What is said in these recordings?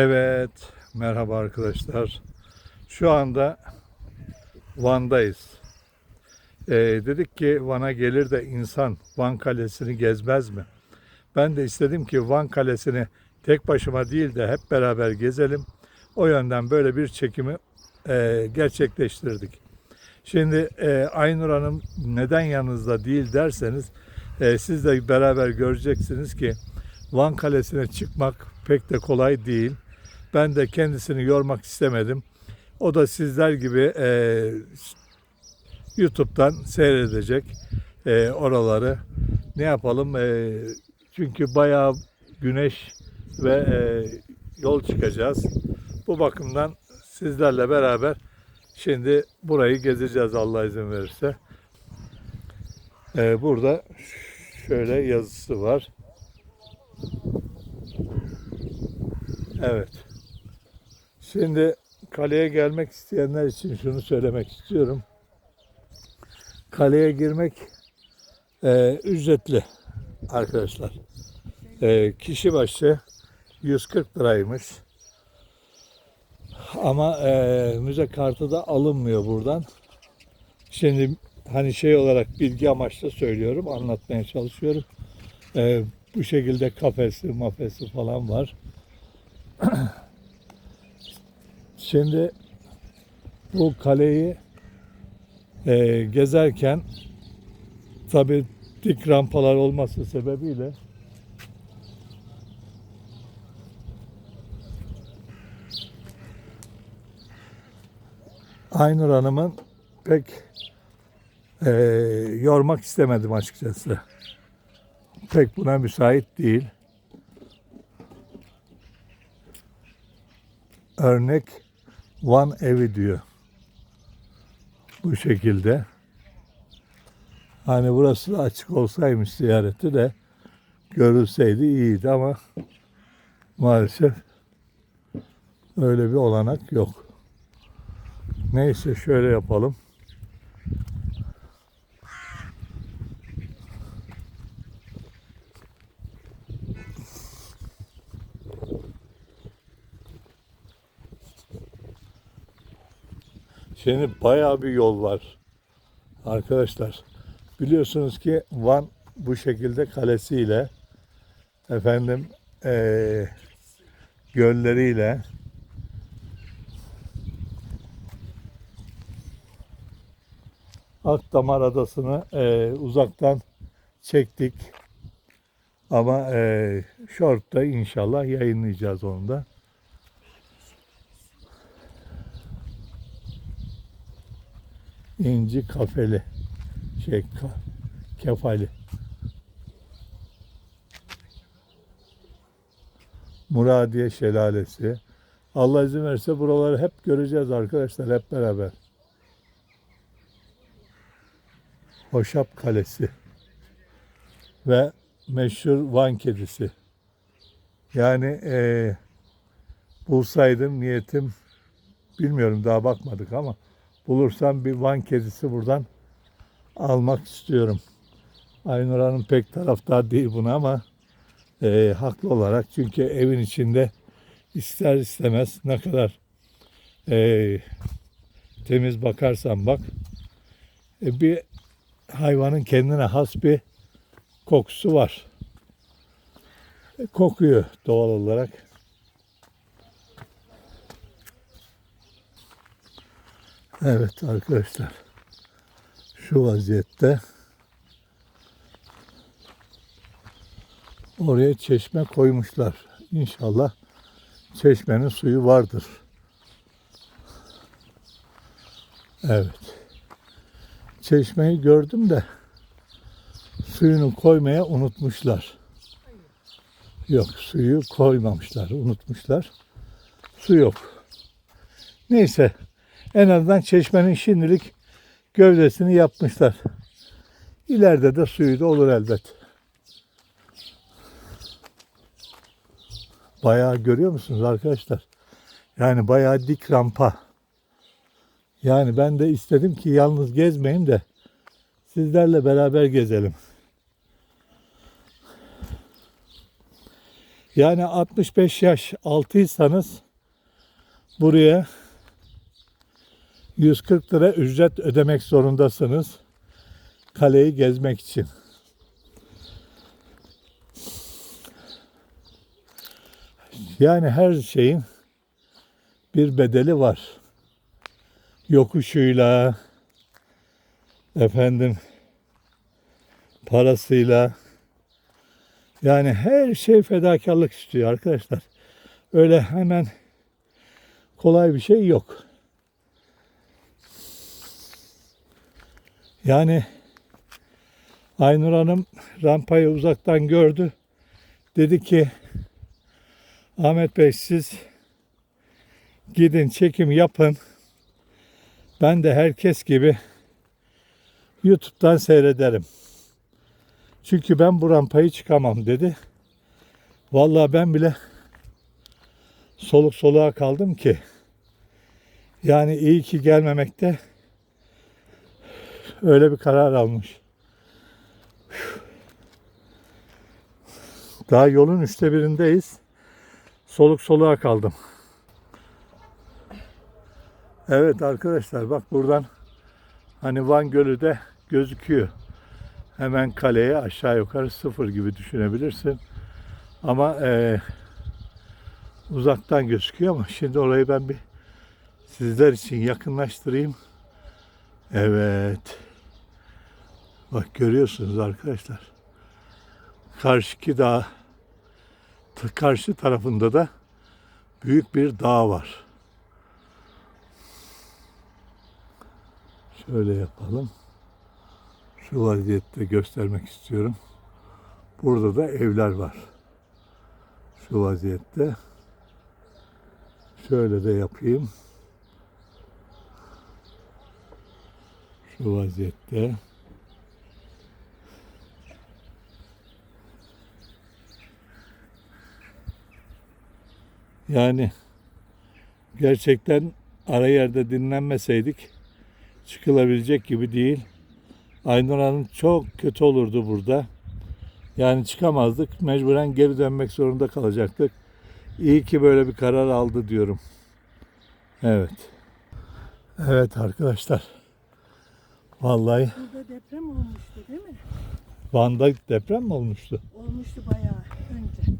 Evet, merhaba arkadaşlar. Şu anda Van'dayız. Ee, dedik ki Van'a gelir de insan Van Kalesi'ni gezmez mi? Ben de istedim ki Van Kalesi'ni tek başıma değil de hep beraber gezelim. O yönden böyle bir çekimi e, gerçekleştirdik. Şimdi e, Aynur Hanım neden yanınızda değil derseniz e, siz de beraber göreceksiniz ki Van Kalesi'ne çıkmak pek de kolay değil. Ben de kendisini yormak istemedim. O da sizler gibi e, YouTube'dan seyredecek e, oraları. Ne yapalım? E, çünkü bayağı güneş ve e, yol çıkacağız. Bu bakımdan sizlerle beraber şimdi burayı gezeceğiz Allah izin verirse. E, burada şöyle yazısı var. Evet. Şimdi kaleye gelmek isteyenler için şunu söylemek istiyorum. Kaleye girmek e, ücretli arkadaşlar. E, kişi başı 140 liraymış. Ama e, müze kartı da alınmıyor buradan. Şimdi hani şey olarak bilgi amaçlı söylüyorum, anlatmaya çalışıyorum. E, bu şekilde kafesi, mafesi falan var. Şimdi bu kaleyi e, gezerken tabi dik rampalar olması sebebiyle Aynur Hanım'ın pek e, yormak istemedim açıkçası. Pek buna müsait değil. Örnek Van evi diyor. Bu şekilde. Hani burası da açık olsaymış ziyareti de görülseydi iyiydi ama maalesef öyle bir olanak yok. Neyse şöyle yapalım. Şimdi bayağı bir yol var. Arkadaşlar biliyorsunuz ki Van bu şekilde kalesiyle efendim eee gölleriyle Akdamar Adası'nı eee, uzaktan çektik. Ama eee short'ta inşallah yayınlayacağız onu da. İnci kafeli. Şey kefali. Muradiye Şelalesi. Allah izin verirse buraları hep göreceğiz arkadaşlar hep beraber. Hoşap Kalesi ve meşhur Van Kedisi. Yani eee bulsaydım niyetim bilmiyorum daha bakmadık ama bulursam bir Van kedisi buradan almak istiyorum. Aynur Hanım pek taraftar değil buna ama e, haklı olarak çünkü evin içinde ister istemez ne kadar e, temiz bakarsan bak e, bir hayvanın kendine has bir kokusu var. E, kokuyor doğal olarak. Evet arkadaşlar. Şu vaziyette oraya çeşme koymuşlar. İnşallah çeşmenin suyu vardır. Evet. Çeşmeyi gördüm de suyunu koymaya unutmuşlar. Yok suyu koymamışlar, unutmuşlar. Su yok. Neyse en azından çeşmenin şimdilik gövdesini yapmışlar. İleride de suyu da olur elbet. Bayağı görüyor musunuz arkadaşlar? Yani bayağı dik rampa. Yani ben de istedim ki yalnız gezmeyeyim de sizlerle beraber gezelim. Yani 65 yaş altıysanız buraya 140 lira ücret ödemek zorundasınız. Kaleyi gezmek için. Yani her şeyin bir bedeli var. Yokuşuyla, efendim parasıyla, yani her şey fedakarlık istiyor arkadaşlar. Öyle hemen kolay bir şey yok. Yani Aynur Hanım rampayı uzaktan gördü. Dedi ki Ahmet Bey siz gidin çekim yapın. Ben de herkes gibi YouTube'dan seyrederim. Çünkü ben bu rampayı çıkamam dedi. Vallahi ben bile soluk soluğa kaldım ki. Yani iyi ki gelmemekte öyle bir karar almış. Daha yolun üçte birindeyiz. Soluk soluğa kaldım. Evet arkadaşlar bak buradan hani Van Gölü de gözüküyor. Hemen kaleye aşağı yukarı sıfır gibi düşünebilirsin. Ama eee, uzaktan gözüküyor ama şimdi orayı ben bir sizler için yakınlaştırayım. Evet. Bak görüyorsunuz arkadaşlar. Karşıki dağ karşı tarafında da büyük bir dağ var. Şöyle yapalım. Şu vaziyette göstermek istiyorum. Burada da evler var. Şu vaziyette. Şöyle de yapayım. Şu vaziyette. Yani gerçekten ara yerde dinlenmeseydik çıkılabilecek gibi değil. Aynur çok kötü olurdu burada. Yani çıkamazdık. Mecburen geri dönmek zorunda kalacaktık. İyi ki böyle bir karar aldı diyorum. Evet. Evet arkadaşlar. Vallahi Burada deprem olmuştu değil mi? Van'da deprem mi olmuştu? Olmuştu bayağı önce.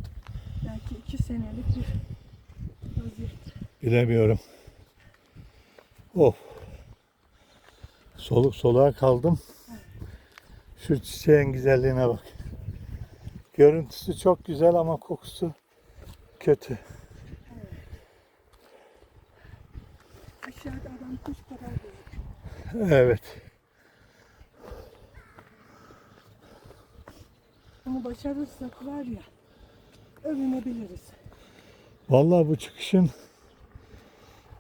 Belki iki senelik bir vaziyet. Bilemiyorum. Of. Soluk soluğa kaldım. Şu çiçeğin güzelliğine bak. Görüntüsü çok güzel ama kokusu kötü. Aşağıda adam kuş kadar gözüküyor. Evet. Ama başarırsak var ya övünebiliriz. Vallahi bu çıkışın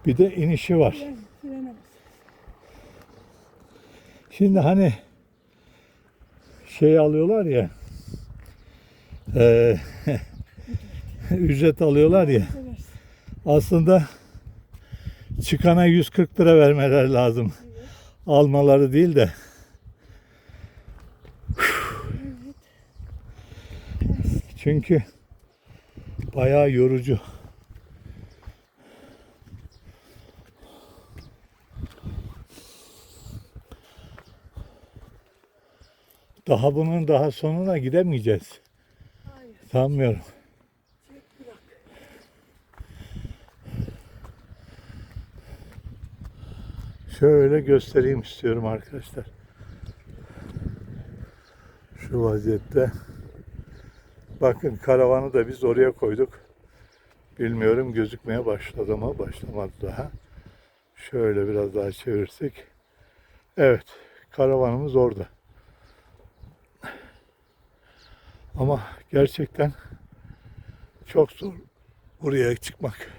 bir de inişi var. Bas. Şimdi hani şey alıyorlar ya eee, ücret alıyorlar ya aslında çıkana 140 lira vermeler lazım. Almaları değil de. Çünkü bayağı yorucu. Daha bunun daha sonuna gidemeyeceğiz. Hayır. Sanmıyorum. Şöyle göstereyim istiyorum arkadaşlar. Şu vaziyette. Bakın karavanı da biz oraya koyduk. Bilmiyorum gözükmeye başladı mı? Başlamadı daha. Şöyle biraz daha çevirsek. Evet. Karavanımız orada. Ama gerçekten çok zor buraya çıkmak.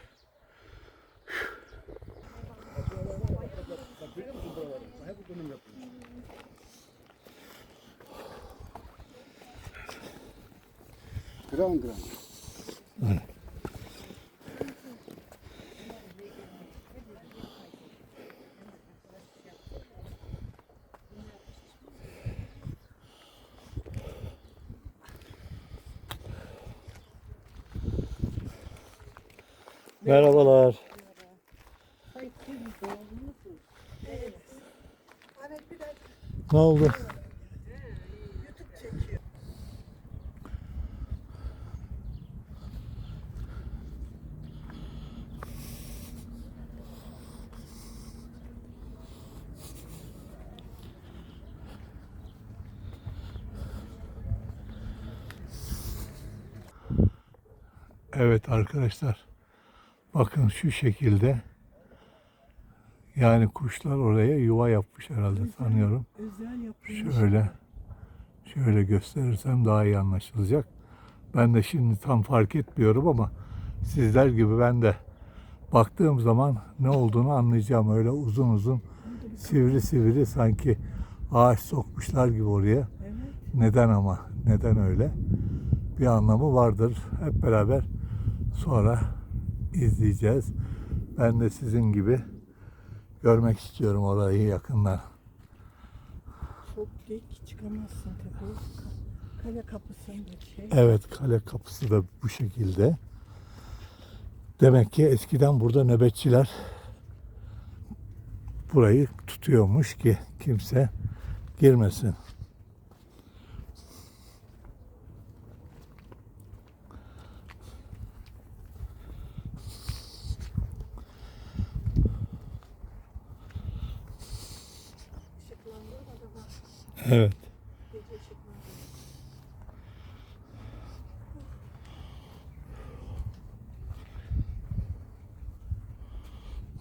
Gram gram. Merhabalar. Ne oldu? Evet arkadaşlar. Bakın şu şekilde. Yani kuşlar oraya yuva yapmış herhalde sanıyorum. Özel yapılmış. Şöyle şöyle gösterirsem daha iyi anlaşılacak. Ben de şimdi tam fark etmiyorum ama sizler gibi ben de baktığım zaman ne olduğunu anlayacağım. Öyle uzun uzun sivri sivri sanki ağaç sokmuşlar gibi oraya. Evet. Neden ama? Neden öyle? Bir anlamı vardır. Hep beraber sonra izleyeceğiz. Ben de sizin gibi görmek istiyorum orayı yakından. Çok geç çıkamazsın tabii. Ka- Kale kapısında şey. Evet kale kapısı da bu şekilde. Demek ki eskiden burada nöbetçiler burayı tutuyormuş ki kimse girmesin. Işıklandırma da var. Evet.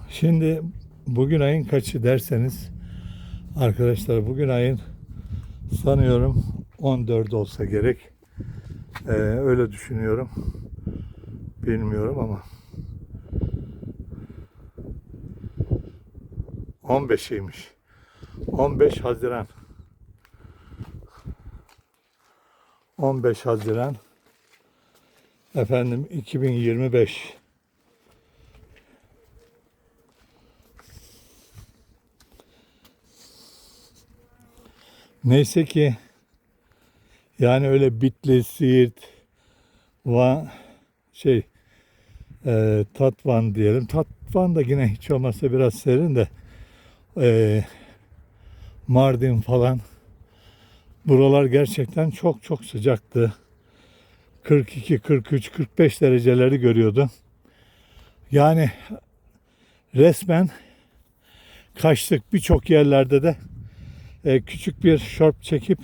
Şimdi bugün ayın kaçı derseniz arkadaşlar bugün ayın sanıyorum 14 olsa gerek. Ee, öyle düşünüyorum. Bilmiyorum ama 15'iymiş. 15 Haziran. 15 Haziran efendim 2025. Neyse ki yani öyle Bitlis, Siirt, Van, şey e, Tatvan diyelim. Tatvan da yine hiç olmazsa biraz serin de e, Mardin falan buralar gerçekten çok çok sıcaktı. 42, 43, 45 dereceleri görüyordu. Yani resmen kaçtık birçok yerlerde de e, küçük bir şort çekip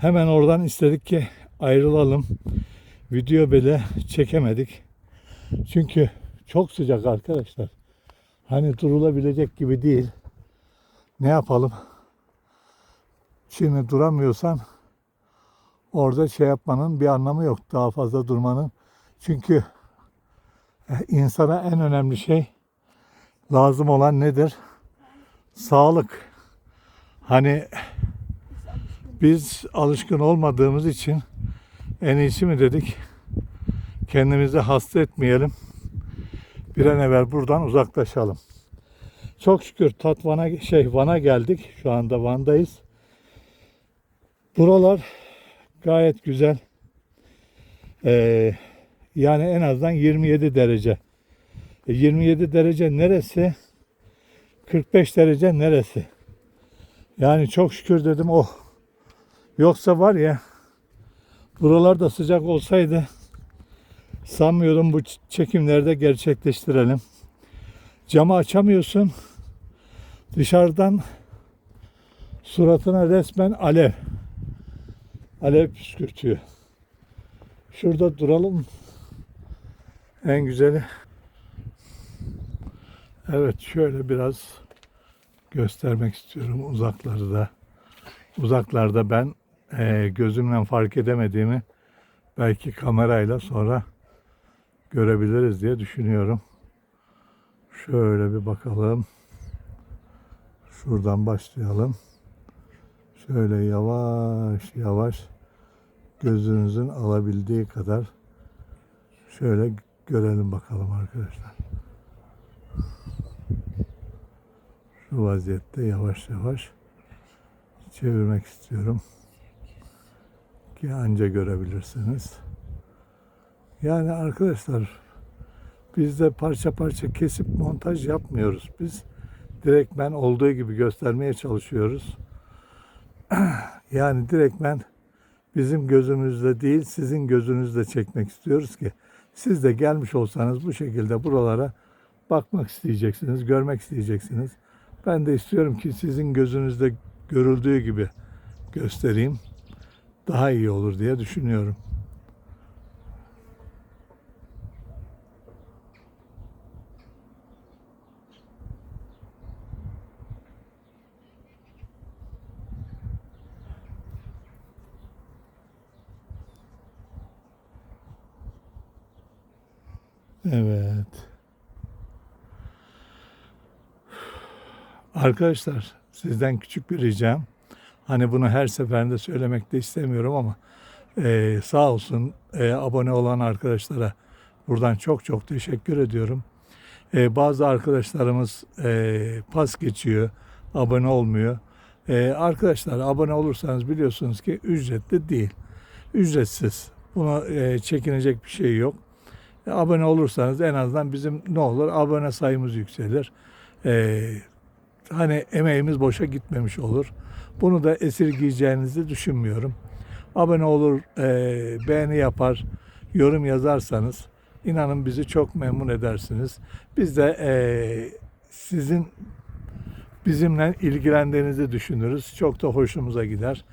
hemen oradan istedik ki ayrılalım. Video bile çekemedik. Çünkü çok sıcak arkadaşlar. Hani durulabilecek gibi değil. Ne yapalım? Şimdi duramıyorsan orada şey yapmanın bir anlamı yok. Daha fazla durmanın. Çünkü e, insana en önemli şey lazım olan nedir? Sağlık. Hani biz alışkın olmadığımız için en iyisi mi dedik? Kendimizi hasta etmeyelim. Bir an evvel buradan uzaklaşalım. Çok şükür Tatvan'a şey Van'a geldik. Şu anda Van'dayız. Buralar gayet güzel. Ee, yani en azından 27 derece. E, 27 derece neresi? 45 derece neresi? Yani çok şükür dedim oh. Yoksa var ya buralarda sıcak olsaydı sanmıyorum bu çekimlerde gerçekleştirelim. Camı açamıyorsun. Dışarıdan suratına resmen alev. Alev püskürtüyor. Şurada duralım. En güzeli. Evet şöyle biraz göstermek istiyorum uzaklarda. Uzaklarda ben eee, gözümle fark edemediğimi belki kamerayla sonra görebiliriz diye düşünüyorum. Şöyle bir bakalım. Şuradan başlayalım. Şöyle yavaş yavaş gözünüzün alabildiği kadar şöyle görelim bakalım arkadaşlar. Şu vaziyette yavaş yavaş çevirmek istiyorum ki anca görebilirsiniz. Yani arkadaşlar Biz de parça parça kesip montaj yapmıyoruz. Biz direktmen olduğu gibi göstermeye çalışıyoruz. Yani direktmen bizim gözümüzde değil sizin gözünüzde çekmek istiyoruz ki siz de gelmiş olsanız bu şekilde buralara bakmak isteyeceksiniz, görmek isteyeceksiniz. Ben de istiyorum ki sizin gözünüzde görüldüğü gibi göstereyim. Daha iyi olur diye düşünüyorum. Evet. Arkadaşlar sizden küçük bir ricam. Hani bunu her seferinde söylemek de istemiyorum ama eee, sağ olsun eee, abone olan arkadaşlara buradan çok çok teşekkür ediyorum. Eee, bazı arkadaşlarımız eee, pas geçiyor, abone olmuyor. Eee, arkadaşlar abone olursanız biliyorsunuz ki ücretli değil, ücretsiz. Buna eee, çekinecek bir şey yok. Abone olursanız en azından bizim ne olur abone sayımız yükselir. Ee, hani emeğimiz boşa gitmemiş olur. Bunu da esirgeyeceğinizi düşünmüyorum. Abone olur, e, beğeni yapar, yorum yazarsanız inanın bizi çok memnun edersiniz. Biz de e, sizin bizimle ilgilendiğinizi düşünürüz. Çok da hoşumuza gider.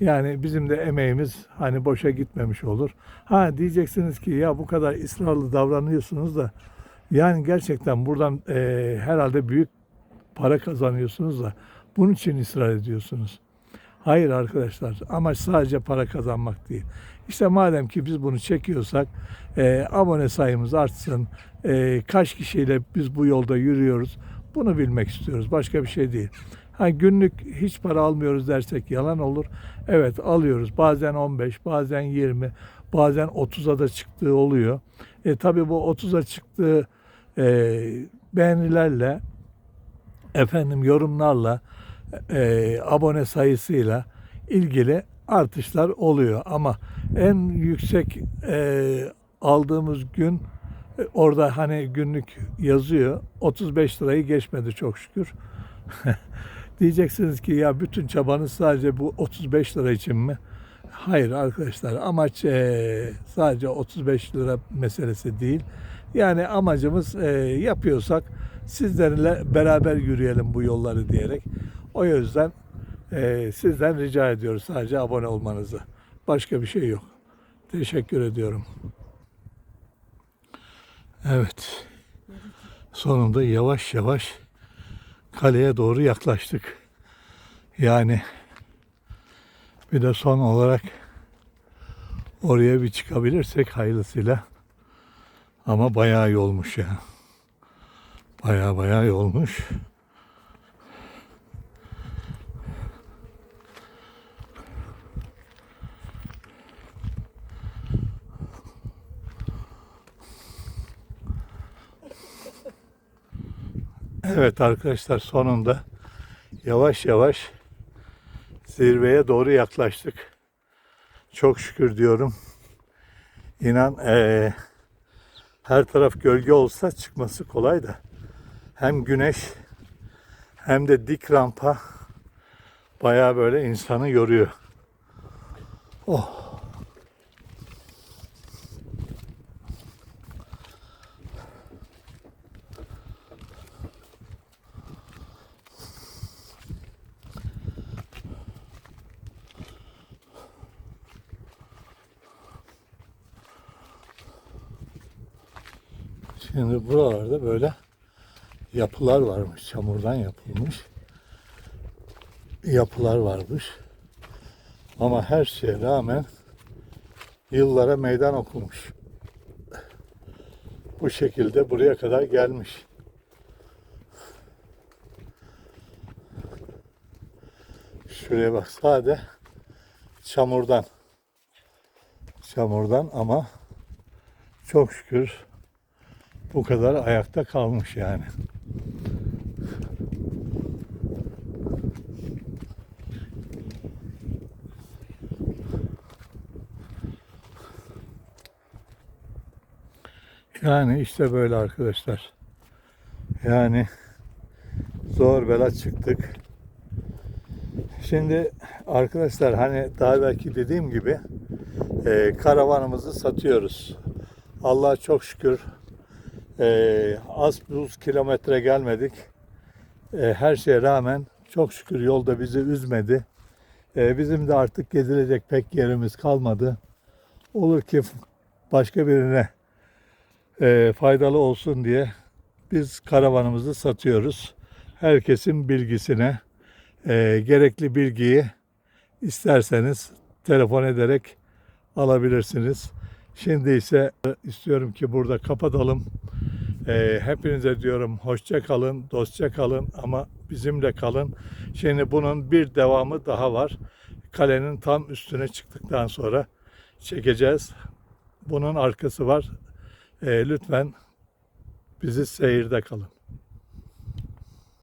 Yani bizim de emeğimiz hani boşa gitmemiş olur. Ha diyeceksiniz ki ya bu kadar ısrarlı davranıyorsunuz da yani gerçekten buradan e, herhalde büyük para kazanıyorsunuz da bunun için ısrar ediyorsunuz. Hayır arkadaşlar amaç sadece para kazanmak değil. İşte madem ki biz bunu çekiyorsak e, abone sayımız artsın. E, kaç kişiyle biz bu yolda yürüyoruz bunu bilmek istiyoruz. Başka bir şey değil. Ha, günlük hiç para almıyoruz dersek yalan olur. Evet alıyoruz. Bazen 15, bazen 20, bazen 30'a da çıktığı oluyor. E, tabii bu 30'a çıktığı e, beğenilerle efendim yorumlarla e, abone sayısıyla ilgili artışlar oluyor ama en yüksek e, aldığımız gün e, orada hani günlük yazıyor 35 lirayı geçmedi çok şükür. Diyeceksiniz ki ya bütün çabanız sadece bu 35 lira için mi? Hayır arkadaşlar amaç e, sadece 35 lira meselesi değil. Yani amacımız e, yapıyorsak sizlerle beraber yürüyelim bu yolları diyerek. O yüzden e, sizden rica ediyoruz sadece abone olmanızı. Başka bir şey yok. Teşekkür ediyorum. Evet. Sonunda yavaş yavaş kaleye doğru yaklaştık. Yani bir de son olarak oraya bir çıkabilirsek hayırlısıyla. Ama bayağı yolmuş ya. Bayağı bayağı yolmuş. Evet arkadaşlar sonunda yavaş yavaş zirveye doğru yaklaştık. Çok şükür diyorum. İnan eee, her taraf gölge olsa çıkması kolay da hem güneş hem de dik rampa bayağı böyle insanı yoruyor. Oh. Şimdi buralarda böyle yapılar varmış. Çamurdan yapılmış yapılar varmış. Ama her şeye rağmen yıllara meydan okumuş. Bu şekilde buraya kadar gelmiş. Şuraya bak sade çamurdan. Çamurdan ama çok şükür bu kadar ayakta kalmış yani. Yani işte böyle arkadaşlar. Yani zor bela çıktık. Şimdi arkadaşlar hani daha belki dediğim gibi e, karavanımızı satıyoruz. Allah'a çok şükür e, az buz kilometre gelmedik. E, her şeye rağmen çok şükür yolda bizi üzmedi. E, bizim de artık gezilecek pek yerimiz kalmadı. Olur ki başka birine e, faydalı olsun diye biz karavanımızı satıyoruz. Herkesin bilgisine e, gerekli bilgiyi isterseniz telefon ederek alabilirsiniz. Şimdi ise istiyorum ki burada kapatalım. E, hepinize diyorum hoşça kalın, dostça kalın ama bizimle kalın. Şimdi bunun bir devamı daha var. Kalenin tam üstüne çıktıktan sonra çekeceğiz. Bunun arkası var. E, lütfen bizi seyirde kalın.